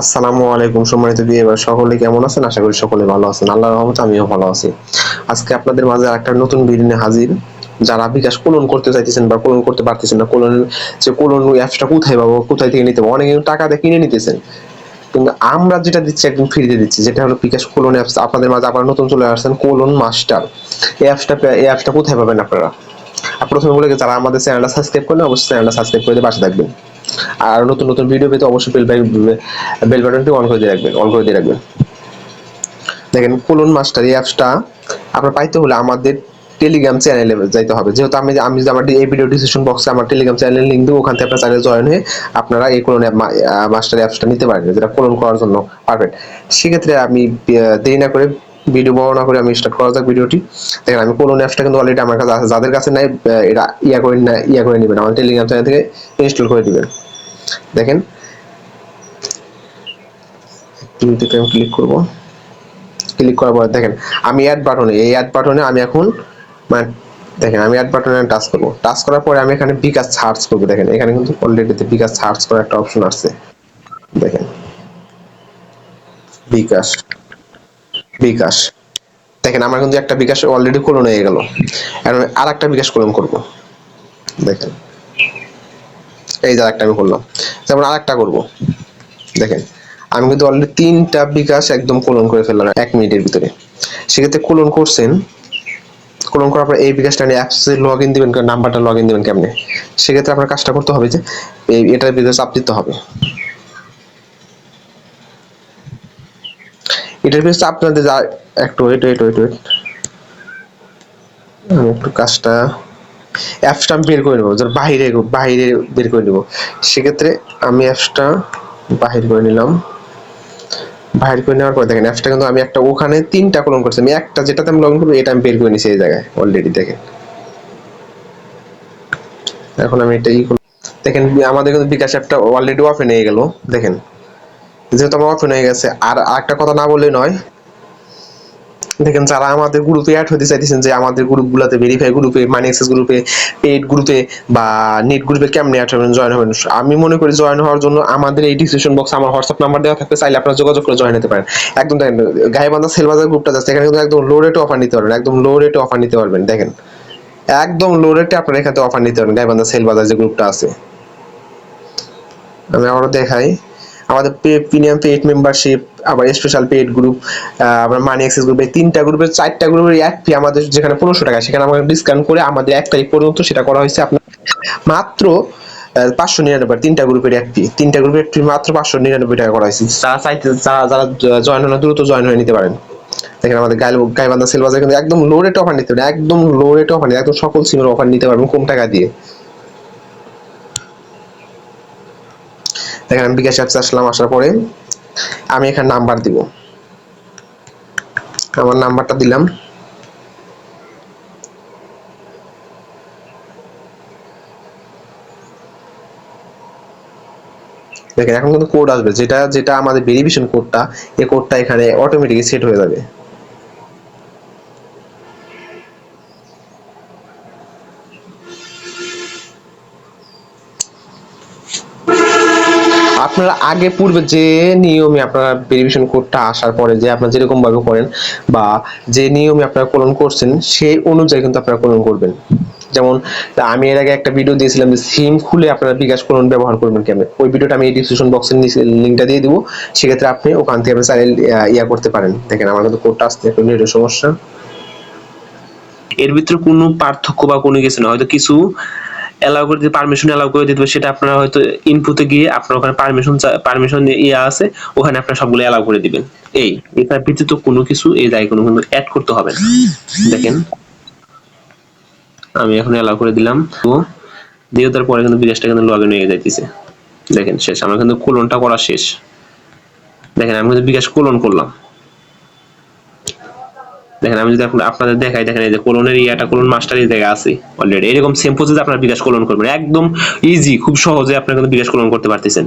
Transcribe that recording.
আসসালামু আলাইকুম সম্মানিত বিয়েবার সকলে কেমন আছেন? আশা করি সকলে ভালো আছেন। আল্লাহর রহমতে আমিও ভালো আছি। আজকে আপনাদের মাঝে একটা নতুন ভিডিও নিয়ে হাজির। যারা বিকাশ কোলন করতে চাইতেছেন বা কোলন করতে পারতেছেন না, কোলন, যে কোলন অ্যাপসটা কোথায় পাবো, কোথায় থেকে নিতে পাবো, অনেকে টাকা দিয়ে কিনে নিতেছেন। কিন্তু আমরা যেটা দিচ্ছি একদম ফ্রিতে দিচ্ছি, যেটা হলো বিকাশ কোলন অ্যাপস আপনাদের মাঝে আবার নতুন চলে আসছেন কোলন মাস্টার। এই অ্যাপসটা এই অ্যাপসটা কোথায় পাবেন আপনারা? প্রথমে বলে যারা আমাদের চ্যানেলটা সাবস্ক্রাইব করেন, অবশ্যই চ্যানেলটা সাবস্ক্রাইব করে দিয়ে পাশে থাকবেন। আর নতুন নতুন ভিডিও পেতে অবশ্যই বেল বেল বাটনটি অন করে দিয়ে রাখবেন অন করে দিয়ে রাখবেন। দেখেন কোলন মাস্টার এই অ্যাপসটা আপনার পাইতে হলে আমাদের টেলিগ্রাম চ্যানেলে যাইতে হবে। যেহেতু আমি আমি আমার এই ভিডিও ডিসক্রিপশন বক্সে আমার টেলিগ্রাম চ্যানেলের লিঙ্ক দেবো, ওখান থেকে আপনার চ্যানেলে জয়েন হয়ে আপনারা এই কোলন মাস্টার অ্যাপসটা নিতে পারেন যেটা কোলন করার জন্য পারবেন। সেক্ষেত্রে আমি দেরি না করে ভিডিও বর্ণনা করে আমি স্টার্ট করা যাক ভিডিওটি দেখেন, আমি কোলন অ্যাপসটা কিন্তু অলরেডি আমার কাছে আছে। যাদের কাছে নাই এটা ইয়া করে ইয়া করে নেবেন। আমার টেলিগ্রাম চ্যানেল থেকে ইনস্টল করে দিবেন। দেখেন। টিভিতে আমি ক্লিক করব। ক্লিক করার পর দেখেন, আমি অ্যাড বাটনে এই অ্যাড বাটনে আমি এখন মানে দেখেন, আমি অ্যাড বাটনে টাচ করব। টাচ করার পরে আমি এখানে বিকাশ সার্চ করব, দেখেন। এখানে কিন্তু অলরেডি বিকাশ সার্চ করার একটা অপশন আছে দেখেন। বিকাশ। বিকাশ। দেখেন, আমার কিন্তু একটা বিকাশ অলরেডি কোলন হয়ে গেল। এখন আর একটা বিকাশ কোলন করব। দেখেন। এই যে একটা আমি করলাম। যেমন আর একটা করব। দেখেন, আমি কিন্তু অলরেডি তিনটা বিকাশ একদম কোলন করে ফেললাম এক মিনিটের ভিতরে। সেক্ষেত্রে কোলন করছেন কোলন করার পর এই বিকাশটা নিয়ে অ্যাপসে লগ ইন দিবেন নাম্বারটা লগ ইন দিবেন কেমনে? সেক্ষেত্রে আপনার কাজটা করতে হবে যে, এই এটার ভিতরে চাপ দিতে হবে। এটার না দিয়ে যা- একটু ওয়েট ওয়েট ওয়েট ওয়েট আমি একটু কাজটা অ্যাপসটা আমি বের করে নেব, ধর বাইরে বাইরে বের করে নেব। সেক্ষেত্রে আমি অ্যাপসটা বাহির করে নিলাম। বাহির করে নেওয়ার পর দেখেন অ্যাপসটা কিন্তু আমি একটা ওখানে তিনটা কলম করছি। আমি একটা যেটাতে আমি লগ ইন করব, এটা আমি বের করে নিছি এই জায়গায় অলরেডি দেখেন। এখন আমি এটা ই। দেখেন, আমাদের কিন্তু বিকাশ অ্যাপটা অলরেডি ওপেন হয়ে গেল, দেখেন। যেহেতু আমার ওপেন হয়ে গেছে, আর একটা কথা না বললে নয় দেখেন যারা আমাদের গ্রুপে অ্যাড হতে চাইতেছেন যে আমাদের গ্রুপগুলোতে ভেরিফাই গ্রুপে মানি অ্যাক্সেস গ্রুপে পেড গ্রুপে বা নেট গ্রুপে কেমনে অ্যাড হবেন জয়েন হবেন? আমি মনে করি জয়েন হওয়ার জন্য আমাদের এই ডিসক্রিপশন বক্সে আমার হোয়াটসঅ্যাপ নাম্বার দেওয়া থাকতে চাইলে আপনারা যোগাযোগ করে জয়েন হতে পারেন। একদম দেখেন, গাইবান্ধা সেলবাজার গ্রুপটা যাচ্ছে এখানে কিন্তু একদম লো রেটে অফার নিতে পারবেন, একদম লো রেটে অফার নিতে পারবেন, দেখেন। একদম লো রেটে আপনারা এখানে অফার নিতে পারবেন, গাইবান্ধা সেলবাজার যে গ্রুপটা আছে। আমি আবারও দেখাই, আমাদের প্রিমিয়াম পেড মেম্বারশিপ আবার স্পেশাল পেড গ্রুপ আবার মানি অ্যাক্সেস গ্রুপ তিনটা গ্রুপের চারটা গ্রুপের এক ফি আমাদের যেখানে পনেরোশো টাকা, সেখানে আমাদের ডিসকাউন্ট করে আমাদের এক তারিখ পর্যন্ত সেটা করা হয়েছে আপনার মাত্র পাঁচশো নিরানব্বই, তিনটা গ্রুপের এক ফি তিনটা গ্রুপের ফি মাত্র পাঁচশো নিরানব্বই টাকা করা হয়েছে। যারা চাইতে, যারা যারা জয়েন হন দ্রুত জয়েন হয়ে নিতে পারেন। দেখেন আমাদের গাইল, গাইবান্ধা সেল বাজার কিন্তু একদম লো রেট অফার নিতে পারেন একদম লো রেট অফার নিতে একদম সকল সিমের অফার নিতে পারবেন কম টাকা দিয়ে। দেখেন আমি বিকাশ অ্যাপসে আসলাম আসার পরে। আমি এখানে নাম্বার দিব। আমার নাম্বারটা দিলাম। দেখেন, এখন কিন্তু কোড আসবে। যেটা যেটা আমাদের ভেরিফিকেশন কোডটা এই কোডটা এখানে অটোমেটিক সেট হয়ে যাবে। আপনারা আগে পূর্বে যে নিয়মে আপনারা ভেরিফিকেশন কোডটা আসার পরে যে আপনারা যেরকম ভাবে করেন বা যে নিয়মে আপনারা কোলন করছেন, সেই অনুযায়ী কিন্তু আপনারা কোলন করবেন। যেমন আমি এর আগে একটা ভিডিও দিয়েছিলাম যে সিম খুলে আপনারা বিকাশ কোলন ব্যবহার করবেন কেমন? ওই ভিডিওটা আমি এই ডিসক্রিপশন বক্সের নিচে লিঙ্কটা দিয়ে দিব। সেক্ষেত্রে আপনি ওখান থেকে আপনি চাইলে ইয়া করতে পারেন। দেখেন, আমার কিন্তু কোডটা আসতে একটু নেটের সমস্যা। এর ভিতরে কোনো পার্থক্য বা কোনো কিছু না। হয়তো কিছু অ্যালাউ করে দিতে পারমিশন অ্যালাউ করে দিতে সেটা আপনারা হয়তো ইনপুটে গিয়ে আপনার ওখানে পারমিশন পারমিশন ইয়ে আছে, ওখানে আপনার সবগুলো অ্যালাউ করে দিবেন। এই, এটার ব্যতীত কোনো কিছু এই দায় কোনো কিন্তু অ্যাড করতে হবে না। দেখেন, আমি এখন অ্যালাউ করে দিলাম। তো দিয়ে দেওয়ার পরে কিন্তু বিকাশটা কিন্তু লগ ইন হয়ে যাইতেছে। দেখেন শেষ, আমার কিন্তু কোলনটা করা শেষ। দেখেন, আমি কিন্তু বিকাশ কোলন করলাম। দেখেন, আমি যদি আপনাদের দেখাই, দেখেন এই যে কোলনের ইয়াটা কোলন মাস্টার এই জায়গায় আছে অলরেডি এরকম সেম প্রসেস আপনার বিকাশ কোলন করবেন। একদম ইজি খুব সহজে আপনারা কিন্তু বিকাশ কোলন করতে পারতেছেন।